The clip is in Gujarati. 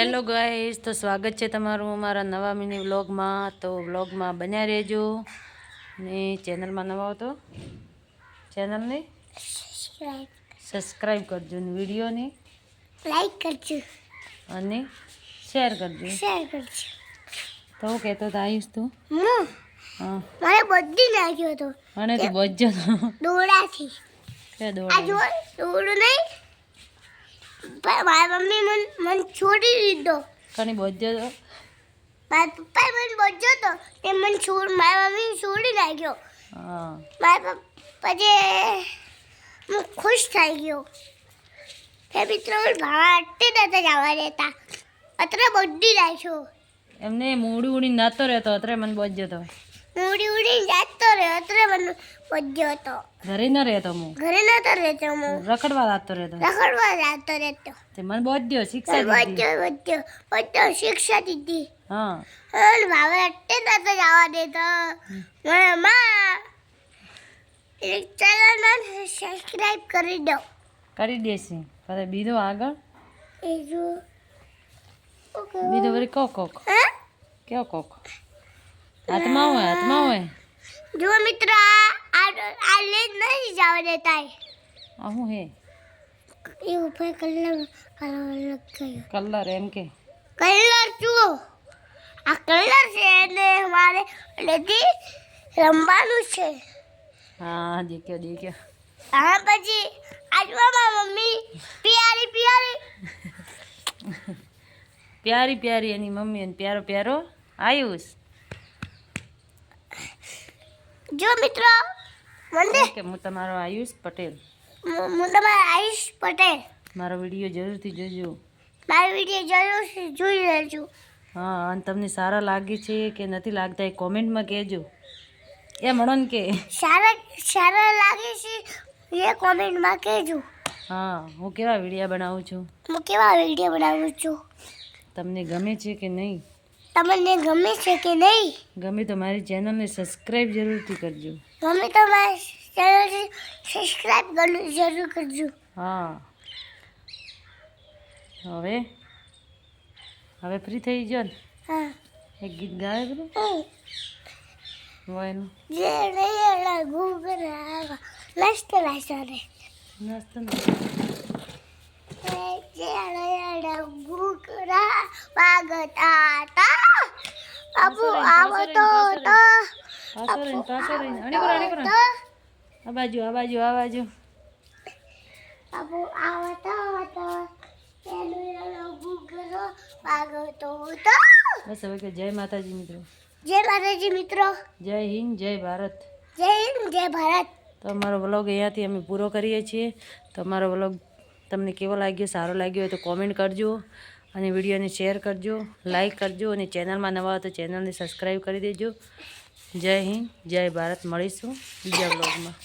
હેલો ગાઈસ તો સ્વાગત છે તમારું મારા નવા મિની વ્લોગમાં તો વ્લોગમાં બન્યા રહેજો. ને ચેનલમાં નવા હો તો ચેનલને સબસ્ક્રાઈબ કરજો ને વિડીયોને. લાઈક કરજો. અને શેર કરજો. શેર કરજો. તો હું કહેતો હતો આવીશ તું. મારે બધી નાખ્યો હતો. અને તું બજ્જો દોડાથી? દોડું નહીં. પણ મારી મમ્મી મન મન છોડી દીધો. કણી બોજ્યો તો? મારા પપ્પાએ મને બોજ્યો તો તે મને છોડ મારા મમ્મી છોડી નાખ્યો. હા. મારા પપ્પા જે હું ખુશ થઈ ગયો. હે મિત્રો ભાવા અટતે નતા જવા દેતા. અત્રે બધી રાખ્યો એમને મૂડી ઉડી નાતો રહેતો અત્રે મને બોજ્યો તો. મૂડી ઉડી જાતો રહ્યો અત્રે મને બોલ્યો હતો. ઘરે ન રહેતો હું. ઘરે નતો રહેતો હું. રખડવા રહેતો. રખડવા જતો રહેતો. તે મને બજ્યો શિક્ષા દીધી. બધો બધો બધો શિક્ષા દીધી. હા. ભાવે અટ્ટે નતો જવા દેતો મને માં ચેનલમાં સબસ્ક્રાઇબ કરી દો. કરી દેશે. પછી બીજો આગળ. બીજો કોક કોક. કયો કોક? હાથમાં હોય હાથમાં હોય. જો મિત્ર આ આ લેજ લે નહીં જવા દેતા આ હું હે? એ ઉપર કલર કલર કલર એમ કે. કલર જુઓ. આ કલર છે અને મારે લેતી રમવાનું છે. હા દેખ્યો દેખ્યો. હા પછી આજમાં મમ્મી પિયારી પિયારી. પ્યારી પ્યારી એની મમ્મી અને પ્યારો પ્યારો. આયુષ. જો મિત્રો મને કે હું તમારો આયુષ પટેલ. હું તમારો આયુષ પટેલ. મારો વીડિયો જરૂરથી જોજો. મારો વીડિયો જરૂરથી જોઈ લેજો. હા અને તમને સારા લાગે છે કે નથી લાગતા એ કોમેન્ટમાં કહેજો. એ મળન કે. સારા સારા લાગે છે એ કોમેન્ટમાં કહેજો. હા હું કેવા વિડિયા બનાવું છું? હું કેવા વીડિયો બનાવું છું? તમને ગમે છે કે નહીં? તમને ગમે છે કે નહીં? ગમે તો મારી ચેનલને સબસ્ક્રાઈબ જરૂરથી કરજો. ગમે તો મારી ચેનલને સબસ્ક્રાઇબ કરવું જરૂર કરજો. હા. હવે? હવે ફ્રી થઈ ગયો ને? હા. એક ગીત ગાય બધું. વાયનું. જે રેલા ગુગરા મસ્ત લાગશે રે મસ્ત ને. જે રેલા ગુગરા વાગતા આવો તો તો રેલા ગુગરો વાગતો તો બસ હવે કે જય માતાજી મિત્રો. જય માતાજી મિત્રો. જય હિન્દ જય ભારત. જય હિન્દ જય ભારત. તો અમારો વ્લોગ અહીંયાથી અમે પૂરો કરીએ છીએ. તમારો વ્લોગ તમને કેવો લાગ્યો સારો લાગ્યો હોય તો કોમેન્ટ કરજો. અને વિડીયોને શેર કરજો, લાઈક કરજો અને ચેનલમાં નવા તો ચેનલને સબસ્ક્રાઈબ કરી દેજો. જય હિન્દ, જય ભારત. મળીશું બીજા વ્લોગમાં.